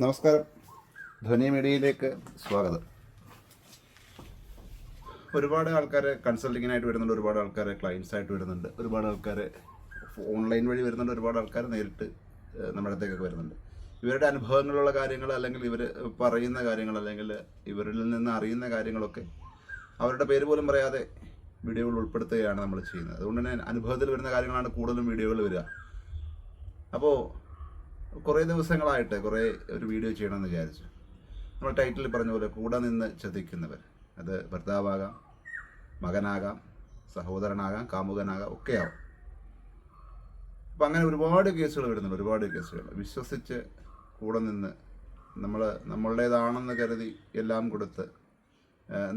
നമസ്കാരം. ധ്വനി മീഡിയയിലേക്ക് സ്വാഗതം. ഒരുപാട് ആൾക്കാരെ കൺസൾട്ടിങ്ങിനായിട്ട് വരുന്നുണ്ട് ഒരുപാട് ആൾക്കാരെ ക്ലയൻസ് ആയിട്ട് വരുന്നുണ്ട് ഒരുപാട് ആൾക്കാരെ ഓൺലൈൻ വഴി വരുന്നുണ്ട് ഒരുപാട് ആൾക്കാർ നേരിട്ട് നമ്മുടെ അടുത്തേക്കൊക്കെ വരുന്നുണ്ട്. ഇവരുടെ അനുഭവങ്ങളുള്ള കാര്യങ്ങൾ അല്ലെങ്കിൽ ഇവർ പറയുന്ന കാര്യങ്ങൾ അല്ലെങ്കിൽ ഇവരിൽ നിന്ന് അറിയുന്ന കാര്യങ്ങളൊക്കെ അവരുടെ പേര് പോലും പറയാതെ വീഡിയോകൾ ഉൾപ്പെടുത്തുകയാണ് നമ്മൾ ചെയ്യുന്നത്. അതുകൊണ്ട് തന്നെ അനുഭവത്തിൽ വരുന്ന കാര്യങ്ങളാണ് കൂടുതലും വീഡിയോകൾ വരിക. അപ്പോൾ കുറേ ദിവസങ്ങളായിട്ട് കുറേ ഒരു വീഡിയോ ചെയ്യണമെന്ന് വിചാരിച്ചു. നമ്മൾ ടൈറ്റിൽ പറഞ്ഞ പോലെ കൂടെ നിന്ന് ചതിക്കുന്നവർ. അത് ഭർത്താവാകാം മകനാകാം സഹോദരനാകാം കാമുകനാകാം ഒക്കെ ആവാം അപ്പം അങ്ങനെ ഒരുപാട് കേസുകൾ വരുന്നുണ്ട് ഒരുപാട് കേസുകൾ വിശ്വസിച്ച് കൂടെ നിന്ന് നമ്മൾ നമ്മളുടേതാണെന്ന് കരുതി എല്ലാം കൊടുത്ത്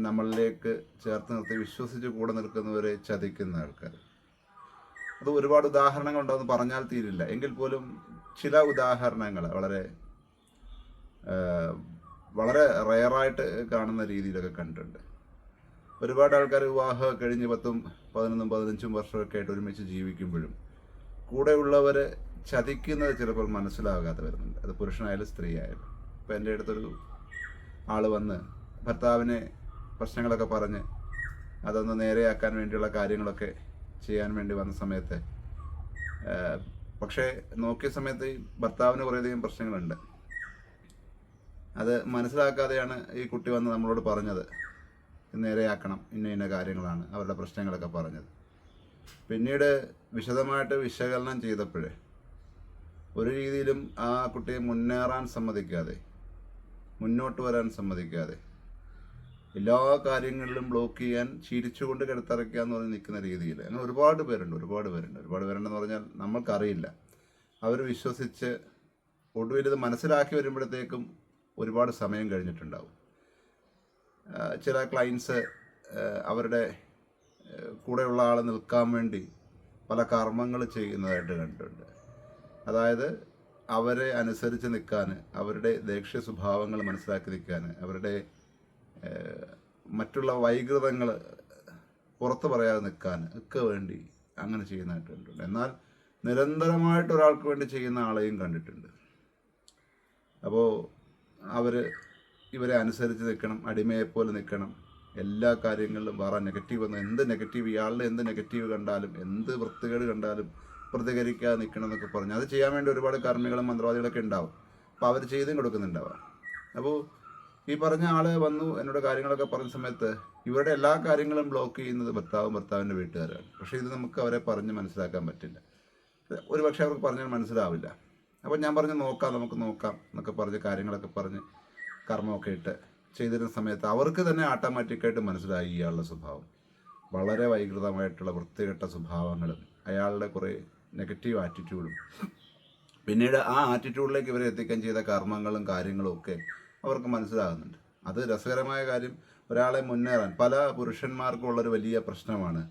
നമ്മളിലേക്ക് ചേർത്ത് നിർത്തി വിശ്വസിച്ച് കൂടെ നിൽക്കുന്നവരെ ചതിക്കുന്ന ആൾക്കാർ. അത് ഒരുപാട് ഉദാഹരണങ്ങൾ ഉണ്ടെന്ന് പറഞ്ഞാൽ തീരില്ല. എങ്കിൽ പോലും ചില ഉദാഹരണങ്ങൾ വളരെ വളരെ റയറായിട്ട് കാണുന്ന രീതിയിലൊക്കെ കണ്ടിട്ടുണ്ട്. ഒരുപാട് ആൾക്കാർ വിവാഹം കഴിഞ്ഞ് പത്തും പതിനൊന്നും പതിനഞ്ചും വർഷമൊക്കെ ആയിട്ട് ഒരുമിച്ച് ജീവിക്കുമ്പോഴും കൂടെയുള്ളവർ ചതിക്കുന്നത് ചിലപ്പോൾ മനസ്സിലാകാതെ വരുന്നുണ്ട്. അത് പുരുഷനായാലും സ്ത്രീ ആയാലും ഇപ്പം എന്റെ അടുത്തൊരു ആൾ വന്ന് ഭർത്താവിനെ പ്രശ്നങ്ങളൊക്കെ പറഞ്ഞ് അതൊന്ന് നേരെയാക്കാൻ വേണ്ടിയുള്ള കാര്യങ്ങളൊക്കെ ചെയ്യാൻ വേണ്ടി വന്ന സമയത്ത് പക്ഷേ നോക്കിയ സമയത്ത് ഈ ഭർത്താവിന് കുറേയധികം പ്രശ്നങ്ങളുണ്ട്. അത് മനസ്സിലാക്കാതെയാണ് ഈ കുട്ടി വന്ന് നമ്മളോട് പറഞ്ഞത്. നേരെയാക്കണം ഇന്ന ഇന്ന കാര്യങ്ങളാണ് അവരുടെ പ്രശ്നങ്ങളൊക്കെ പറഞ്ഞത്. പിന്നീട് വിശദമായിട്ട് വിശകലനം ചെയ്തപ്പോഴേ ഒരു രീതിയിലും ആ കുട്ടിയെ മുന്നേറാൻ സമ്മതിക്കാതെ മുന്നോട്ട് വരാൻ സമ്മതിക്കാതെ എല്ലാ കാര്യങ്ങളിലും ബ്ലോക്ക് ചെയ്യാൻ ചിരിച്ചുകൊണ്ട് കിടത്തിറക്കുക എന്ന് പറഞ്ഞ് നിൽക്കുന്ന രീതിയിൽ അങ്ങനെ ഒരുപാട് പേരുണ്ട് ഒരുപാട് പേരുണ്ട്. ഒരുപാട് പേരുണ്ടെന്ന് പറഞ്ഞാൽ നമ്മൾക്കറിയില്ല. അവർ വിശ്വസിച്ച് ഒടുവിൽ ഇത് മനസ്സിലാക്കി വരുമ്പോഴത്തേക്കും ഒരുപാട് സമയം കഴിഞ്ഞിട്ടുണ്ടാവും. ചില ക്ലയൻസ് അവരുടെ കൂടെയുള്ള ആൾ നിൽക്കാൻ വേണ്ടി പല കർമ്മങ്ങൾ ചെയ്യുന്നതായിട്ട് കണ്ടിട്ടുണ്ട്. അതായത് അവരെ അനുസരിച്ച് നിൽക്കാൻ അവരുടെ ദേഷ്യ സ്വഭാവങ്ങൾ മനസ്സിലാക്കി നിൽക്കാൻ അവരുടെ മറ്റുള്ള വൈകൃതങ്ങൾ പുറത്ത് പറയാതെ നിൽക്കാൻ ഒക്കെ വേണ്ടി അങ്ങനെ ചെയ്യുന്നതായിട്ട് കണ്ടിട്ടുണ്ട് എന്നാൽ നിരന്തരമായിട്ട് ഒരാൾക്ക് വേണ്ടി ചെയ്യുന്ന ആളെയും കണ്ടിട്ടുണ്ട്. അപ്പോൾ അവർ ഇവരെ അനുസരിച്ച് നിൽക്കണം അടിമയെപ്പോലെ നിൽക്കണം. എല്ലാ കാര്യങ്ങളിലും വേറെ നെഗറ്റീവ് വന്ന എന്ത് നെഗറ്റീവ് ഇയാളുടെ എന്ത് നെഗറ്റീവ് കണ്ടാലും എന്ത് വൃത്തികേട് കണ്ടാലും പ്രതികരിക്കാതെ നിൽക്കണം എന്നൊക്കെ പറഞ്ഞു. അത് ചെയ്യാൻ വേണ്ടി ഒരുപാട് കർമ്മികളും മന്ത്രവാദികളൊക്കെ ഉണ്ടാവും. അപ്പോൾ അവർ ചെയ്തും കൊടുക്കുന്നുണ്ടാവാം. അപ്പോൾ ഈ പറഞ്ഞ ആൾ വന്നു എന്നോട് കാര്യങ്ങളൊക്കെ പറഞ്ഞ സമയത്ത് ഇവരുടെ എല്ലാ കാര്യങ്ങളും ബ്ലോക്ക് ചെയ്യുന്നത് ഭർത്താവും ഭർത്താവിന്റെ വീട്ടുകാരാണ്. പക്ഷേ ഇത് നമുക്ക് അവരെ പറഞ്ഞ് മനസ്സിലാക്കാൻ പറ്റില്ല. ഒരു പക്ഷേ അവർക്ക് പറഞ്ഞാൽ മനസ്സിലാവില്ല. അപ്പോൾ ഞാൻ പറഞ്ഞ് നോക്കാം നമുക്ക് നോക്കാം എന്നൊക്കെ പറഞ്ഞ് കാര്യങ്ങളൊക്കെ പറഞ്ഞ് കർമ്മമൊക്കെ ഇട്ട് ചെയ്തിരുന്ന സമയത്ത് അവർക്ക് തന്നെ ഓട്ടോമാറ്റിക്കായിട്ട് മനസ്സിലായി ഇയാളുടെ സ്വഭാവം. വളരെ വൈകൃതമായിട്ടുള്ള വൃത്തികെട്ട സ്വഭാവങ്ങളും അയാളുടെ കുറേ നെഗറ്റീവ് ആറ്റിറ്റ്യൂഡും പിന്നീട് ആ ആറ്റിറ്റ്യൂഡിലേക്ക് ഇവരെ എത്തിക്കാൻ ചെയ്ത കർമ്മങ്ങളും കാര്യങ്ങളും ഒക്കെ അവർക്ക് മനസ്സിലാകുന്നുണ്ട്. അത് രസകരമായ കാര്യം ഒരാളെ മുന്നേറാൻ പല പുരുഷന്മാർക്കും ഉള്ളൊരു വലിയ പ്രശ്നമാണ്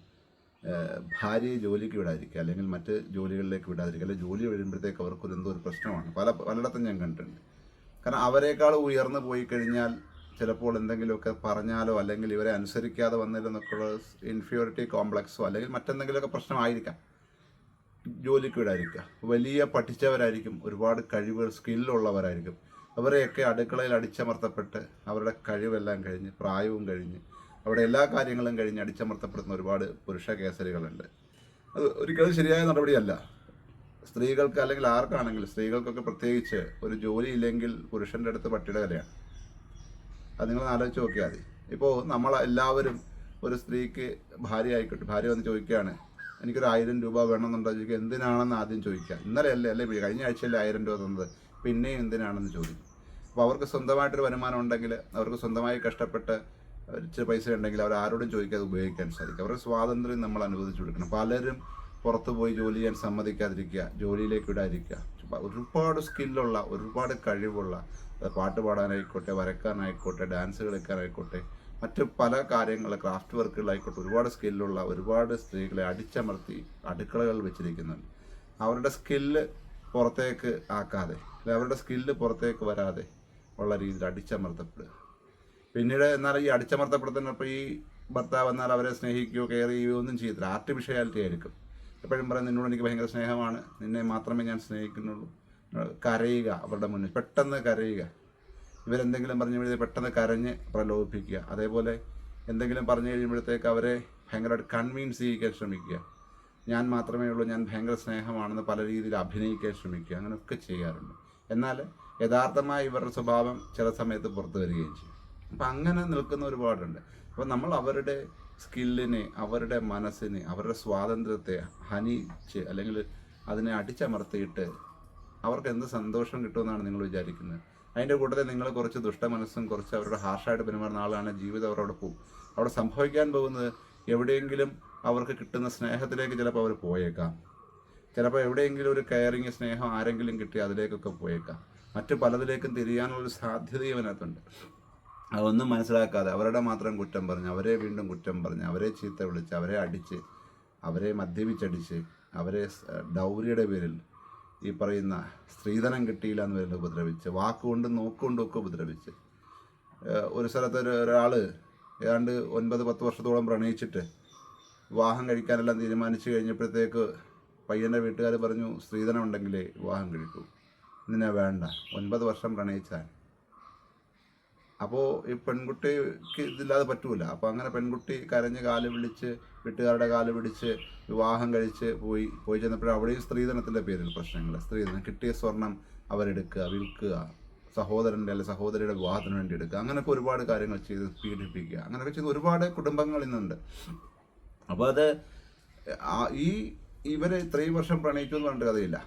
ഭാര്യയെ ജോലിക്ക് വിടാതിരിക്കുക അല്ലെങ്കിൽ മറ്റ് ജോലികളിലേക്ക് വിടാതിരിക്കുക അല്ലെങ്കിൽ ജോലി വരുമ്പോഴത്തേക്ക് അവർക്കൊരു എന്തോ ഒരു പ്രശ്നമാണ്. പല പലയിടത്തും ഞാൻ കണ്ടിട്ടുണ്ട്. കാരണം അവരെക്കാൾ ഉയർന്നു പോയി കഴിഞ്ഞാൽ ചിലപ്പോൾ എന്തെങ്കിലുമൊക്കെ പറഞ്ഞാലോ അല്ലെങ്കിൽ ഇവരെ അനുസരിക്കാതെ വന്നില്ലെന്നൊക്കെയുള്ള ഇൻഫീരിയോറിറ്റി കോംപ്ലക്സോ അല്ലെങ്കിൽ മറ്റെന്തെങ്കിലുമൊക്കെ പ്രശ്നമായിരിക്കാം. ജോലിക്ക് വിടാതിരിക്കുക. വലിയ പഠിച്ചവരായിരിക്കും ഒരുപാട് കഴിവുകൾ സ്കില്ലുള്ളവരായിരിക്കും അവരെയൊക്കെ അടുക്കളയിൽ അടിച്ചമർത്തപ്പെട്ട് അവരുടെ കഴിവെല്ലാം കഴിഞ്ഞ് പ്രായവും കഴിഞ്ഞ് അവിടെ എല്ലാ കാര്യങ്ങളും കഴിഞ്ഞ് അടിച്ചമർത്തപ്പെടുന്ന ഒരുപാട് പുരുഷ കേസരികളുണ്ട്. അത് ഒരിക്കലും ശരിയായ നടപടിയല്ല. സ്ത്രീകൾക്ക് അല്ലെങ്കിൽ ആർക്കാണെങ്കിലും സ്ത്രീകൾക്കൊക്കെ പ്രത്യേകിച്ച് ഒരു ജോലി ഇല്ലെങ്കിൽ പുരുഷന്റെ അടുത്ത് പട്ടിയുടെ കലയാണ് അത് നിങ്ങൾ ആലോചിച്ച് നോക്കിയാൽ മതി. ഇപ്പോൾ നമ്മൾ എല്ലാവരും ഒരു സ്ത്രീക്ക് ഭാര്യ ആയിക്കോട്ടെ ഭാര്യ വന്ന് ചോദിക്കുകയാണ് എനിക്കൊരു ആയിരം രൂപ വേണമെന്നുണ്ടോ? ചോദിക്കുക എന്തിനാണെന്ന് ആദ്യം ചോദിക്കുക. ഇന്നലെ അല്ലേ അല്ലേ കഴിഞ്ഞ ആഴ്ചയല്ലേ ആയിരം രൂപ തന്നത്? പിന്നെയും എന്തിനാണെന്ന് ചോദിക്കും. അപ്പോൾ അവർക്ക് സ്വന്തമായിട്ടൊരു വരുമാനം ഉണ്ടെങ്കിൽ അവർക്ക് സ്വന്തമായി കഷ്ടപ്പെട്ട് ഇച്ചിരി പൈസ ഉണ്ടെങ്കിൽ അവർ ആരോടും ചോദിക്കാതെ ഉപയോഗിക്കാൻ സാധിക്കും. അവരുടെ സ്വാതന്ത്ര്യം നമ്മൾ അനുവദിച്ചു കൊടുക്കണം. പലരും പുറത്തു പോയി ജോലി ചെയ്യാൻ സമ്മതിക്കാതിരിക്കുക ജോലിയിലേക്ക് വിടാതിരിക്കുക. ചുമ്മാ ഒരുപാട് സ്കില്ലുള്ള ഒരുപാട് കഴിവുള്ള പാട്ട് പാടാനായിക്കോട്ടെ വരക്കാനായിക്കോട്ടെ ഡാൻസ് കളിക്കാനായിക്കോട്ടെ മറ്റ് പല കാര്യങ്ങൾ ക്രാഫ്റ്റ് വർക്കുകളായിക്കോട്ടെ ഒരുപാട് സ്കില്ലുള്ള ഒരുപാട് സ്ത്രീകളെ അടിച്ചമർത്തി അടുക്കളകൾ വെച്ചിരിക്കുന്നുണ്ട്. അവരുടെ സ്കില്ല് പുറത്തേക്ക് ആക്കാതെ അവരുടെ സ്കില്ല് പുറത്തേക്ക് വരാതെ ഉള്ള രീതിയിൽ അടിച്ചമർത്തപ്പെടുക. പിന്നീട് എന്നാൽ ഈ അടിച്ചമർത്തപ്പെടുത്തുന്നപ്പോൾ ഈ ഭർത്താവ് എന്നാൽ അവരെ സ്നേഹിക്കുകയോ കെയർ ചെയ്യുകയോ ഒന്നും ചെയ്യത്തില്ല. ആർട്ടിഫിഷ്യാലിറ്റി ആയിരിക്കും. എപ്പോഴും പറയാം നിന്നോട് എനിക്ക് ഭയങ്കര സ്നേഹമാണ്. നിന്നെ മാത്രമേ ഞാൻ സ്നേഹിക്കുന്നുള്ളൂ. കരയുക അവരുടെ മുന്നിൽ. പെട്ടെന്ന് കരയുക. ഇവരെന്തെങ്കിലും പറഞ്ഞു കഴിയുമ്പോൾ പെട്ടെന്ന് കരഞ്ഞ് പ്രലോഭിപ്പിക്കുക. അതേപോലെ എന്തെങ്കിലും പറഞ്ഞു കഴിയുമ്പോഴത്തേക്ക് അവരെ ഭയങ്കരമായിട്ട് കൺവീൻസ് ചെയ്യിക്കാൻ ശ്രമിക്കുക. ഞാൻ മാത്രമേ ഉള്ളൂ ഞാൻ ഭയങ്കര സ്നേഹമാണെന്ന് പല രീതിയിൽ അഭിനയിക്കാൻ ശ്രമിക്കുക. അങ്ങനെയൊക്കെ ചെയ്യാറുണ്ട്. എന്നാൽ യഥാർത്ഥമായ ഇവരുടെ സ്വഭാവം ചില സമയത്ത് പുറത്തു വരികയും ചെയ്യും. അപ്പം അങ്ങനെ നിൽക്കുന്ന ഒരുപാടുണ്ട്. അപ്പോൾ നമ്മൾ അവരുടെ സ്കില്ലിനെ അവരുടെ മനസ്സിനെ അവരുടെ സ്വാതന്ത്ര്യത്തെ ഹനിച്ച് അല്ലെങ്കിൽ അതിനെ അടിച്ചമർത്തിയിട്ട് അവർക്ക് എന്ത് സന്തോഷം കിട്ടുമെന്നാണ് നിങ്ങൾ വിചാരിക്കുന്നത്? അതിന്റെ കൂട്ടത്തിൽ നിങ്ങൾ കുറച്ച് ദുഷ്ടമനസ്സും കുറച്ച് അവരുടെ ഹാർഷായിട്ട് പെരുമാറുന്ന ആളാണ് ജീവിതം അവരവിടെ പോകും. അവിടെ സംഭവിക്കാൻ പോകുന്നത് എവിടെയെങ്കിലും അവർക്ക് കിട്ടുന്ന സ്നേഹത്തിലേക്ക് ചിലപ്പോൾ അവർ പോയേക്കാം. ചിലപ്പോൾ എവിടെയെങ്കിലും ഒരു കെയറിങ് സ്നേഹം ആരെങ്കിലും കിട്ടി അതിലേക്കൊക്കെ പോയേക്കാം. മറ്റു പലതിലേക്കും തിരിയാനുള്ളൊരു സാധ്യതയും അതിനകത്തുണ്ട്. അതൊന്നും മനസ്സിലാക്കാതെ അവരുടെ മാത്രം കുറ്റം പറഞ്ഞ് അവരെ വീണ്ടും കുറ്റം പറഞ്ഞ് അവരെ ചീത്ത വിളിച്ച് അവരെ അടിച്ച് അവരെ മദ്യപിച്ചടിച്ച് അവരെ ഡൗരിയുടെ പേരിൽ ഈ പറയുന്ന സ്ത്രീധനം കിട്ടിയില്ല എന്ന് പേരിൽ ഉപദ്രവിച്ച് വാക്കുകൊണ്ടും നോക്കുകൊണ്ടും ഒക്കെ ഉപദ്രവിച്ച്. ഒരു സ്ഥലത്ത് ഒരു ഒരാൾ ഏതാണ്ട് ഒൻപത് പത്ത് വർഷത്തോളം പ്രണയിച്ചിട്ട് വിവാഹം കഴിക്കാനെല്ലാം തീരുമാനിച്ചു കഴിഞ്ഞപ്പോഴത്തേക്ക് പയ്യന്റെ വീട്ടുകാർ പറഞ്ഞു സ്ത്രീധനം ഉണ്ടെങ്കിലേ വിവാഹം കഴിക്കൂ. ഇതിനെ വേണ്ട. ഒൻപത് വർഷം പ്രണയിച്ചാൽ. അപ്പോൾ ഈ പെൺകുട്ടിക്ക് ഇതില്ലാതെ പറ്റൂല. അപ്പോൾ അങ്ങനെ പെൺകുട്ടി കരഞ്ഞ് കാൽ വിളിച്ച് വീട്ടുകാരുടെ കാൽ പിടിച്ച് വിവാഹം കഴിച്ച് പോയി പോയി ചെന്നപ്പോഴും അവിടെയും സ്ത്രീധനത്തിന്റെ പേരിൽ പ്രശ്നങ്ങൾ സ്ത്രീധനം കിട്ടിയ സ്വർണം അവരെടുക്കുക വിൽക്കുക സഹോദരന്റെ അല്ലെങ്കിൽ സഹോദരിയുടെ വിവാഹത്തിന് വേണ്ടി എടുക്കുക. അങ്ങനെയൊക്കെ ഒരുപാട് കാര്യങ്ങൾ ചെയ്ത് പീഡിപ്പിക്കുക. അങ്ങനെയൊക്കെ ചെയ്ത് ഒരുപാട് കുടുംബങ്ങൾ ഇന്നുണ്ട്. അപ്പോൾ അത് ഈ ഇവരെ ഇത്രയും വർഷം പ്രണയിച്ചു എന്ന് പറഞ്ഞിട്ട് കഥയില്ല.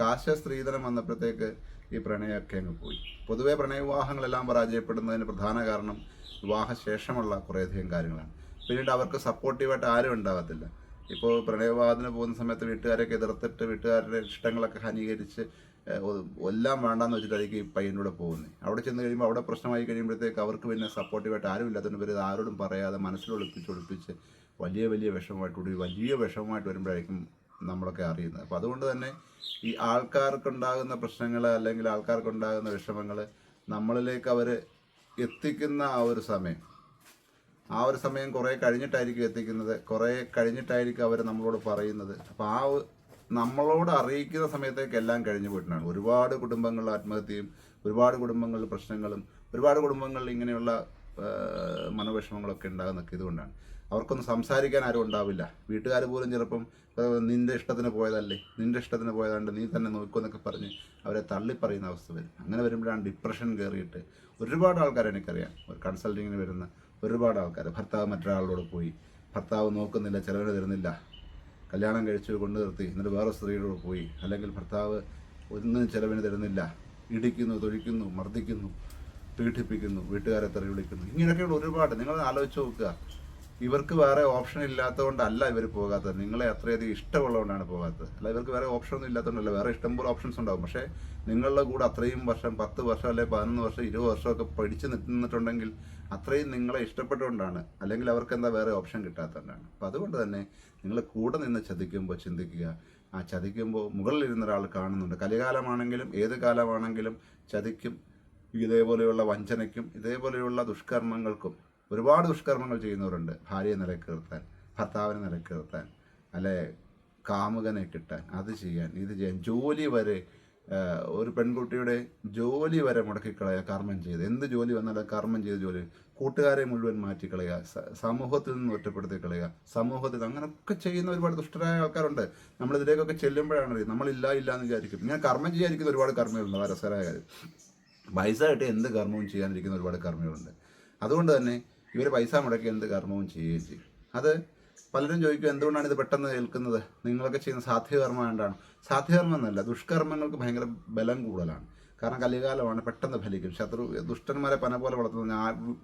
കാശ സ്ത്രീധനം വന്നപ്പോഴത്തേക്ക് ഈ പ്രണയമൊക്കെ അങ്ങ് പോയി. പൊതുവേ പ്രണയവിവാഹങ്ങളെല്ലാം പരാജയപ്പെടുന്നതിന് പ്രധാന കാരണം വിവാഹശേഷമുള്ള കുറേയധികം കാര്യങ്ങളാണ്. പിന്നീട് അവർക്ക് സപ്പോർട്ടീവായിട്ട് ആരും ഉണ്ടാകത്തില്ല. ഇപ്പോൾ പ്രണയവിവാഹത്തിന് പോകുന്ന സമയത്ത് വീട്ടുകാരൊക്കെ എതിർത്തിട്ട് വീട്ടുകാരുടെ ഇഷ്ടങ്ങളൊക്കെ ഹനീകരിച്ച് എല്ലാം വേണ്ടാന്ന് വെച്ചിട്ടായിരിക്കും ഈ പയ്യനൂടെ പോകുന്നത്. അവിടെ ചെന്ന് കഴിയുമ്പോൾ അവിടെ പ്രശ്നമായി കഴിയുമ്പോഴത്തേക്ക് അവർക്ക് പിന്നെ സപ്പോർട്ടീവായിട്ട് ആരും ഇല്ലാത്തതുകൊണ്ട് ഇവർ ആരോടും പറയാതെ മനസ്സിലൊളിപ്പിച്ച് ഒളിപ്പിച്ച് വലിയ വലിയ വിഷമമായിട്ട് വലിയ വിഷമമായിട്ട് വരുമ്പോഴായിരിക്കും നമ്മളൊക്കെ അറിയുന്നത്. അപ്പോൾ അതുകൊണ്ട് തന്നെ ഈ ആൾക്കാർക്കുണ്ടാകുന്ന പ്രശ്നങ്ങൾ അല്ലെങ്കിൽ ആൾക്കാർക്കുണ്ടാകുന്ന വിഷമങ്ങൾ നമ്മളിലേക്ക് അവർ എത്തിക്കുന്ന ആ ഒരു സമയം ആ ഒരു സമയം കുറേ കഴിഞ്ഞിട്ടായിരിക്കും എത്തിക്കുന്നത് കുറേ കഴിഞ്ഞിട്ടായിരിക്കും അവർ നമ്മളോട് പറയുന്നത്. അപ്പോൾ ആ നമ്മളോട് അറിയിക്കുന്ന സമയത്തേക്ക് എല്ലാം കഴിഞ്ഞു പോയിട്ടുണ്ടാണ് ഒരുപാട് കുടുംബങ്ങൾ ആത്മഹത്യയും ഒരുപാട് കുടുംബങ്ങളിൽ പ്രശ്നങ്ങളും ഒരുപാട് കുടുംബങ്ങളിൽ ഇങ്ങനെയുള്ള മനോവിഷമങ്ങളൊക്കെ ഉണ്ടാകുന്നൊക്കെ ഇതുകൊണ്ടാണ് അവർക്കൊന്നും സംസാരിക്കാൻ ആരും ഉണ്ടാവില്ല. വീട്ടുകാർ പോലും ചിലപ്പം നിന്റെ ഇഷ്ടത്തിന് പോയതല്ലേ നിന്റെ ഇഷ്ടത്തിന് പോയതാണ്ട് നീ തന്നെ നോക്കുമെന്നൊക്കെ പറഞ്ഞ് അവരെ തള്ളിപ്പറയുന്ന അവസ്ഥ വരും. അങ്ങനെ വരുമ്പോഴാണ് ഡിപ്രഷൻ കയറിയിട്ട് ഒരുപാട് ആൾക്കാർ എനിക്കറിയാം. ഒരു കൺസൾട്ടിങ്ങിന് വരുന്ന ഒരുപാട് ആൾക്കാർ ഭർത്താവ് മറ്റൊരാളോട് പോയി. ഭർത്താവ് നോക്കുന്നില്ല ചിലവിന് തരുന്നില്ല. കല്യാണം കഴിച്ച് കൊണ്ടു നിർത്തി. എന്നിട്ട് വേറെ സ്ത്രീയോട് പോയി. അല്ലെങ്കിൽ ഭർത്താവ് ഒന്നും ചിലവിന് തരുന്നില്ല. ഇടിക്കുന്നു തൊഴിക്കുന്നു മർദ്ദിക്കുന്നു പീഡിപ്പിക്കുന്നു വീട്ടുകാരെ തെറി വിളിക്കുന്നു. ഇങ്ങനെയൊക്കെയുള്ള ഒരുപാട്. നിങ്ങൾ ആലോചിച്ച് നോക്കുക. ഇവർക്ക് വേറെ ഓപ്ഷൻ ഇല്ലാത്തതുകൊണ്ടല്ല ഇവർ പോകാത്തത്. നിങ്ങളെ അത്രയധികം ഇഷ്ടമുള്ളതുകൊണ്ടാണ് പോകാത്തത്. അല്ല ഇവർക്ക് വേറെ ഓപ്ഷൻ ഒന്നും ഇല്ലാത്തതുകൊണ്ടല്ല. വേറെ ഇഷ്ടംപോലെ ഓപ്ഷൻസ് ഉണ്ടാവും. പക്ഷേ നിങ്ങളുടെ കൂടെ അത്രയും വർഷം പത്ത് വർഷം അല്ലെങ്കിൽ പതിനൊന്ന് വർഷം ഇരുപത് വർഷമൊക്കെ പഠിച്ച് നിന്നിട്ടുണ്ടെങ്കിൽ അത്രയും നിങ്ങളെ ഇഷ്ടപ്പെട്ടുകൊണ്ടാണ്. അല്ലെങ്കിൽ അവർക്ക് എന്താ വേറെ ഓപ്ഷൻ കിട്ടാത്തതുകൊണ്ടാണ്. അപ്പം അതുകൊണ്ട് തന്നെ നിങ്ങൾ കൂടെ നിന്ന് ചതിക്കുമ്പോൾ ചിന്തിക്കുക. ആ ചതിക്കുമ്പോൾ മുകളിലിരുന്ന ഒരാൾ കാണുന്നുണ്ട്. കലികാലമാണെങ്കിലും ഏത് കാലമാണെങ്കിലും ചതിക്കും. ഇതേപോലെയുള്ള വഞ്ചനയ്ക്കും ഇതേപോലെയുള്ള ദുഷ്കർമ്മങ്ങൾക്കും ഒരുപാട് ദുഷ്കർമ്മങ്ങൾ ചെയ്യുന്നവരുണ്ട്. ഭാര്യയെ നിലയ്ക്ക് നിർത്താൻ ഭർത്താവിനെ നിലയ്ക്ക് നിർത്താൻ അല്ലെ കാമുകനെ കിട്ടാൻ അത് ചെയ്യാൻ ഇത് ചെയ്യാൻ. ജോലി വരെ ഒരു പെൺകുട്ടിയുടെ ജോലി വരെ മുടക്കിക്കളയുക കർമ്മം ചെയ്ത്. എന്ത് ജോലി വന്നാലും കർമ്മം ചെയ്ത് ജോലി. കൂട്ടുകാരെ മുഴുവൻ മാറ്റിക്കളയുക സമൂഹത്തിൽ നിന്ന് ഒറ്റപ്പെടുത്തി കളയുക സമൂഹത്തിൽ അങ്ങനെയൊക്കെ ചെയ്യുന്ന ഒരുപാട് ദുഷ്ടരായ ആൾക്കാരുണ്ട്. നമ്മൾ ഇതിലേക്കൊക്കെ ചെല്ലുമ്പോഴാണ് അറിയുന്നത് നമ്മളില്ല ഇല്ല എന്ന് വിചാരിക്കും. ഇങ്ങനെ കർമ്മം ചെയ്യാതിരിക്കുന്ന ഒരുപാട് കർമ്മികളുണ്ട്. രസകരമായ കാര്യം. പൈസ എന്ത് കർമ്മവും ചെയ്യാനിരിക്കുന്ന ഒരുപാട് കർമ്മികളുണ്ട്. അതുകൊണ്ട് തന്നെ ഇവർ പൈസ മുടക്കി എന്ത് കർമ്മവും ചെയ്യുകയും ചെയ്യും. അത് പലരും ചോദിക്കും എന്തുകൊണ്ടാണ് ഇത് പെട്ടെന്ന് ഏൽക്കുന്നത്? നിങ്ങളൊക്കെ ചെയ്യുന്ന സാധ്യകർമ്മം എന്താണ്? സാധ്യകർമ്മം എന്നല്ല ദുഷ്കർമ്മങ്ങൾക്ക് ഭയങ്കര ബലം കൂടുതലാണ്. കാരണം കലികാലമാണ് പെട്ടെന്ന് ഫലിക്കും. ശത്രു ദുഷ്ടന്മാരെ പന പോലെ വളർത്തുന്ന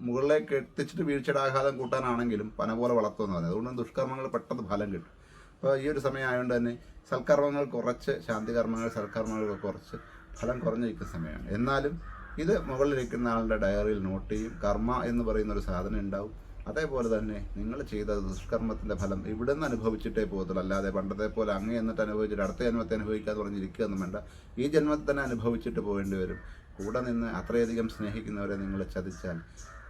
മുകളിലേക്ക് എത്തിച്ചിട്ട് വീഴ്ചയുടെ ആഘാതം കൂട്ടാനാണെങ്കിലും പന പോലെ പറഞ്ഞത് അതുകൊണ്ട് ദുഷ്കർമ്മങ്ങൾ പെട്ടെന്ന് ഫലം കിട്ടും. അപ്പോൾ ഈ ഒരു സമയം ആയതുകൊണ്ട് തന്നെ സൽക്കർമ്മങ്ങൾ കുറച്ച് ശാന്തികർമ്മങ്ങൾ സൽക്കർമ്മങ്ങൾ കുറച്ച് ഫലം കുറഞ്ഞിരിക്കുന്ന സമയമാണ്. എന്നാലും ഇത് മുകളിലിരിക്കുന്ന ആളുടെ ഡയറിയിൽ നോട്ട് ചെയ്യും. കർമ്മ എന്ന് പറയുന്ന ഒരു സാധനം ഉണ്ടാവും. അതേപോലെ തന്നെ നിങ്ങൾ ചെയ്ത ദുഷ്കർമ്മത്തിന്റെ ഫലം ഇവിടെ നിന്ന് അനുഭവിച്ചിട്ടേ പോകത്തുള്ളൂ. അല്ലാതെ പണ്ടത്തെ പോലെ അങ്ങേ എന്നിട്ട് അനുഭവിച്ചിട്ട് അടുത്ത ജന്മത്തെ അനുഭവിക്കാതെ പറഞ്ഞിരിക്കുകയൊന്നും വേണ്ട. ഈ ജന്മത്തിൽ തന്നെ അനുഭവിച്ചിട്ട് പോകേണ്ടി വരും. കൂടെ നിന്ന് അത്രയധികം സ്നേഹിക്കുന്നവരെ നിങ്ങൾ ചതിച്ചാൽ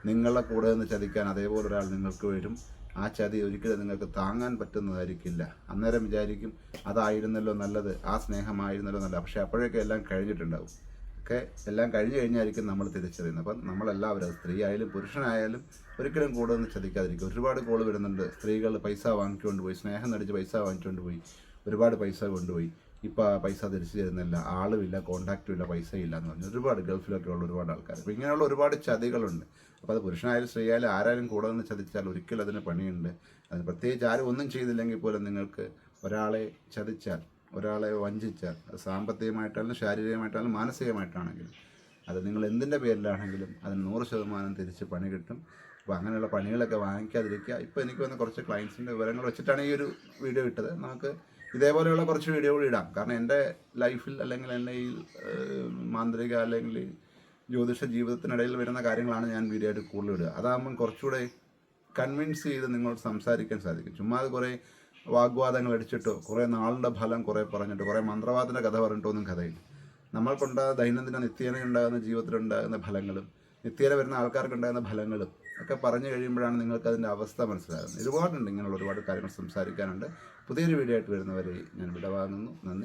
നിങ്ങളെ കൂടെ നിന്ന് ചതിക്കാൻ അതേപോലെ ഒരാൾ നിങ്ങൾക്ക് വരും. ആ ചതി ഒരിക്കലും നിങ്ങൾക്ക് താങ്ങാൻ പറ്റുന്നതായിരിക്കില്ല. അന്നേരം വിചാരിക്കും അതായിരുന്നല്ലോ നല്ലത്. ആ സ്നേഹമായിരുന്നല്ലോ നല്ലത്. പക്ഷേ അപ്പോഴേക്കും എല്ലാം കഴിഞ്ഞിട്ടുണ്ടാവും. ഒക്കെ എല്ലാം കഴിഞ്ഞു കഴിഞ്ഞായിരിക്കും നമ്മൾ തിരിച്ചറിയുന്നത്. അപ്പം നമ്മളെല്ലാവരും സ്ത്രീ ആയാലും പുരുഷനായാലും ഒരിക്കലും കൂടുതലൊന്നും ശ്രദ്ധിക്കാതിരിക്കും ഒരുപാട് കോൾ വരുന്നുണ്ട്. സ്ത്രീകൾ പൈസ വാങ്ങിക്കൊണ്ട് പോയി. സ്നേഹം നടിച്ച് പൈസ വാങ്ങിച്ചുകൊണ്ട് പോയി. ഒരുപാട് പൈസ കൊണ്ടുപോയി ഇപ്പോൾ പൈസ തിരിച്ചു തരുന്നില്ല. ആളുമില്ല കോണ്ടാക്റ്റും ഇല്ല പൈസ ഇല്ല എന്ന് പറഞ്ഞു ഒരുപാട് ഗൾഫിലൊക്കെ ഉള്ള ഒരുപാട് ആൾക്കാർ അപ്പോൾ ഇങ്ങനെയുള്ള ഒരുപാട് ചതികളുണ്ട്. അപ്പോൾ അത് പുരുഷനായാലും സ്ത്രീ ആയാലും ആരായാലും കൂടെ ചതിച്ചാൽ ഒരിക്കലും അതിന് പണിയുണ്ട്. അതിന് പ്രത്യേകിച്ച് ആരും ഒന്നും ചെയ്തില്ലെങ്കിൽ പോലും നിങ്ങൾക്ക് ഒരാളെ ചതിച്ചാൽ ഒരാളെ വഞ്ചിച്ചാൽ അത് സാമ്പത്തികമായിട്ടാലും ശാരീരികമായിട്ടാലും മാനസികമായിട്ടാണെങ്കിലും അത് നിങ്ങൾ എന്തിന്റെ പേരിലാണെങ്കിലും അതിന് നൂറ് ശതമാനം തിരിച്ച് പണി കിട്ടും. അപ്പോൾ അങ്ങനെയുള്ള പണികളൊക്കെ വാങ്ങിക്കാതിരിക്കുക. ഇപ്പോൾ എനിക്ക് വന്ന കുറച്ച് ക്ലയൻസിന്റെ വിവരങ്ങൾ വെച്ചിട്ടാണ് ഈ ഒരു വീഡിയോ ഇട്ടത്. നമുക്ക് ഇതേപോലെയുള്ള കുറച്ച് വീഡിയോകൾ ഇടാം. കാരണം എന്റെ ലൈഫിൽ അല്ലെങ്കിൽ എന്റെ ഈ മാന്ത്രിക അല്ലെങ്കിൽ ജ്യോതിഷ ജീവിതത്തിനിടയിൽ വരുന്ന കാര്യങ്ങളാണ് ഞാൻ വീഡിയോ ആയിട്ട് കൂടുതൽ ഇടുക. അതാകുമ്പം കുറച്ചുകൂടെ കൺവിൻസ് ചെയ്ത് നിങ്ങളോട് സംസാരിക്കാൻ സാധിക്കും. ചുമ്മാ കുറേ വാഗ്വാദങ്ങൾ അടിച്ചിട്ടോ കുറേ നാളുടെ ഫലം കുറേ പറഞ്ഞിട്ടോ കുറേ മന്ത്രവാദത്തിന്റെ കഥ പറഞ്ഞിട്ടോ ഒന്നും കഥയില്ല. നമ്മൾക്കുണ്ടാകുന്ന ദൈനംദിന നിത്യേന ഉണ്ടാകുന്ന ജീവിതത്തിലുണ്ടാകുന്ന ഫലങ്ങളും നിത്യേന വരുന്ന ആൾക്കാർക്കുണ്ടാകുന്ന ഫലങ്ങളും ഒക്കെ പറഞ്ഞു കഴിയുമ്പോഴാണ് നിങ്ങൾക്ക് അതിന്റെ അവസ്ഥ മനസ്സിലാകുന്നത്. ഒരുപാടുണ്ട് ഇങ്ങനെയുള്ള ഒരുപാട് കാര്യങ്ങൾ സംസാരിക്കാനുണ്ട്. പുതിയൊരു വീഡിയോ ആയിട്ട് വരുന്നവരെ ഞാൻ വിടവാങ്ങുന്നു. നന്ദി.